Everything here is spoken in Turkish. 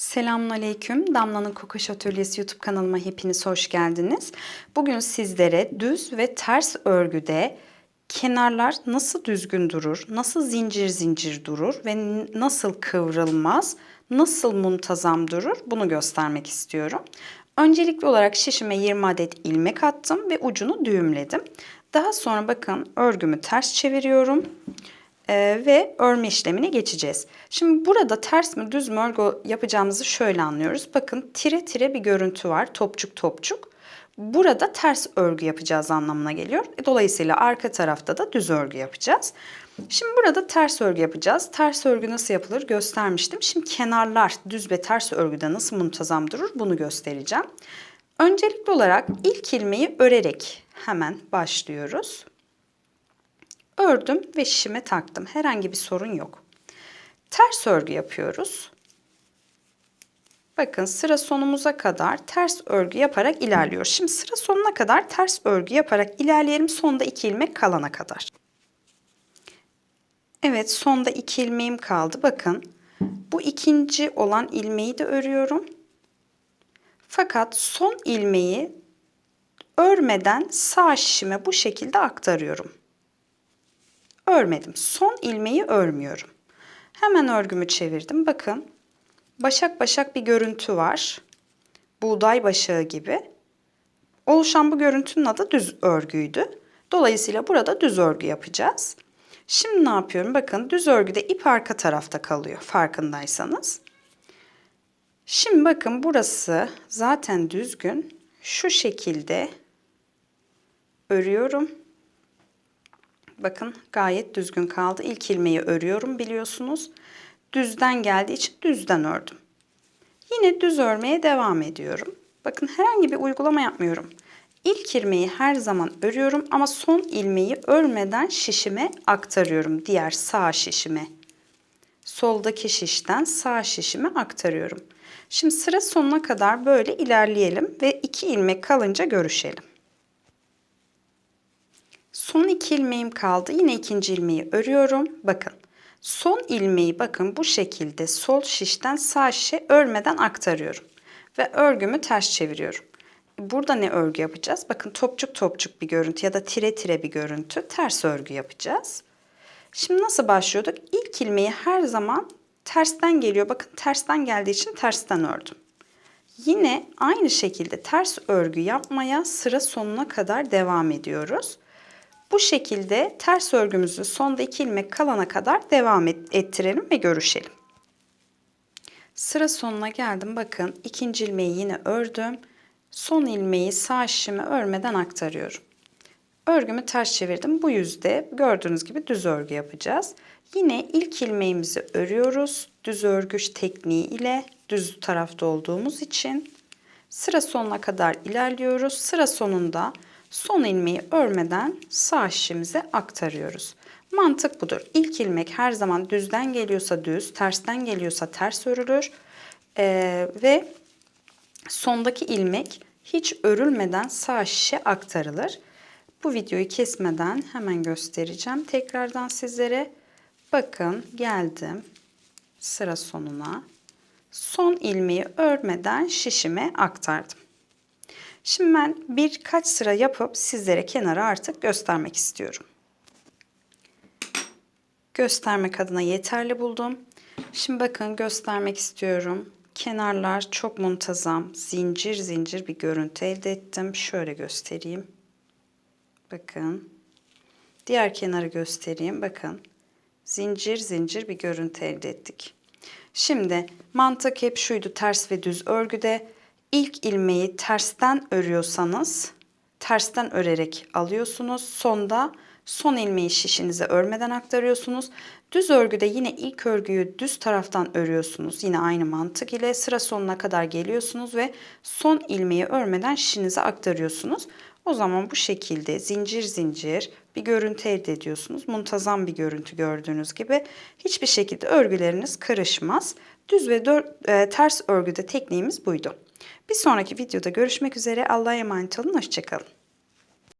Selamünaleyküm. Damla'nın Kokoş Atölyesi YouTube kanalıma hepiniz hoş geldiniz. Bugün sizlere düz ve ters örgüde kenarlar nasıl düzgün durur, nasıl zincir zincir durur ve nasıl kıvrılmaz, nasıl muntazam durur bunu göstermek istiyorum. Öncelikli olarak şişime 20 adet ilmek attım ve ucunu düğümledim. Daha sonra bakın örgümü ters çeviriyorum. Ee, ve örme işlemine geçeceğiz. Şimdi burada ters mi düz mü örgü yapacağımızı şöyle anlıyoruz. Bakın tire tire bir görüntü var topçuk topçuk. Burada ters örgü yapacağız anlamına geliyor. Dolayısıyla arka tarafta da düz örgü yapacağız. Şimdi burada ters örgü yapacağız. Ters örgü nasıl yapılır göstermiştim. Şimdi kenarlar düz ve ters örgüde nasıl muntazam durur bunu göstereceğim. Öncelikli olarak ilk ilmeği örerek hemen başlıyoruz. Ördüm ve şişime taktım. Herhangi bir sorun yok. Ters örgü yapıyoruz. Bakın sıra sonumuza kadar ters örgü yaparak ilerliyor. Şimdi sıra sonuna kadar ters örgü yaparak ilerleyelim. Sonda iki ilmek kalana kadar. Evet sonda iki ilmeğim kaldı. Bakın bu ikinci olan ilmeği de örüyorum. Fakat son ilmeği örmeden sağ şişime bu şekilde aktarıyorum örmedim. Son ilmeği örmüyorum. Hemen örgümü çevirdim. Bakın başak başak bir görüntü var. Buğday başağı gibi. Oluşan bu görüntünün adı düz örgüydü. Dolayısıyla burada düz örgü yapacağız. Şimdi ne yapıyorum? Bakın düz örgüde ip arka tarafta kalıyor farkındaysanız. Şimdi bakın burası zaten düzgün. Şu şekilde örüyorum. Bakın gayet düzgün kaldı. İlk ilmeği örüyorum biliyorsunuz. Düzden geldiği için düzden ördüm. Yine düz örmeye devam ediyorum. Bakın herhangi bir uygulama yapmıyorum. İlk ilmeği her zaman örüyorum ama son ilmeği örmeden şişime aktarıyorum. Diğer sağ şişime. Soldaki şişten sağ şişime aktarıyorum. Şimdi sıra sonuna kadar böyle ilerleyelim ve iki ilmek kalınca görüşelim. Son iki ilmeğim kaldı. Yine ikinci ilmeği örüyorum. Bakın. Son ilmeği bakın bu şekilde sol şişten sağ şişe örmeden aktarıyorum. Ve örgümü ters çeviriyorum. Burada ne örgü yapacağız? Bakın topçuk topçuk bir görüntü ya da tire tire bir görüntü. Ters örgü yapacağız. Şimdi nasıl başlıyorduk? İlk ilmeği her zaman tersten geliyor. Bakın tersten geldiği için tersten ördüm. Yine aynı şekilde ters örgü yapmaya sıra sonuna kadar devam ediyoruz. Bu şekilde ters örgümüzü sonda iki ilmek kalana kadar devam ettirelim ve görüşelim. Sıra sonuna geldim. Bakın ikinci ilmeği yine ördüm. Son ilmeği sağ şişime örmeden aktarıyorum. Örgümü ters çevirdim. Bu yüzde gördüğünüz gibi düz örgü yapacağız. Yine ilk ilmeğimizi örüyoruz. Düz örgü tekniği ile düz tarafta olduğumuz için sıra sonuna kadar ilerliyoruz. Sıra sonunda son ilmeği örmeden sağ şişimize aktarıyoruz. Mantık budur. İlk ilmek her zaman düzden geliyorsa düz, tersten geliyorsa ters örülür. Ee, ve sondaki ilmek hiç örülmeden sağ şişe aktarılır. Bu videoyu kesmeden hemen göstereceğim. Tekrardan sizlere bakın geldim sıra sonuna. Son ilmeği örmeden şişime aktardım. Şimdi ben birkaç sıra yapıp sizlere kenara artık göstermek istiyorum. Göstermek adına yeterli buldum. Şimdi bakın göstermek istiyorum. Kenarlar çok muntazam, zincir zincir bir görüntü elde ettim. Şöyle göstereyim. Bakın. Diğer kenarı göstereyim. Bakın. Zincir zincir bir görüntü elde ettik. Şimdi mantık hep şuydu ters ve düz örgüde ilk ilmeği tersten örüyorsanız tersten örerek alıyorsunuz. Sonda son ilmeği şişinize örmeden aktarıyorsunuz. Düz örgüde yine ilk örgüyü düz taraftan örüyorsunuz. Yine aynı mantık ile sıra sonuna kadar geliyorsunuz ve son ilmeği örmeden şişinize aktarıyorsunuz. O zaman bu şekilde zincir zincir bir görüntü elde ediyorsunuz. Muntazam bir görüntü gördüğünüz gibi. Hiçbir şekilde örgüleriniz karışmaz. Düz ve e, ters örgüde tekniğimiz buydu. Bir sonraki videoda görüşmek üzere. Allah'a emanet olun. Hoşçakalın.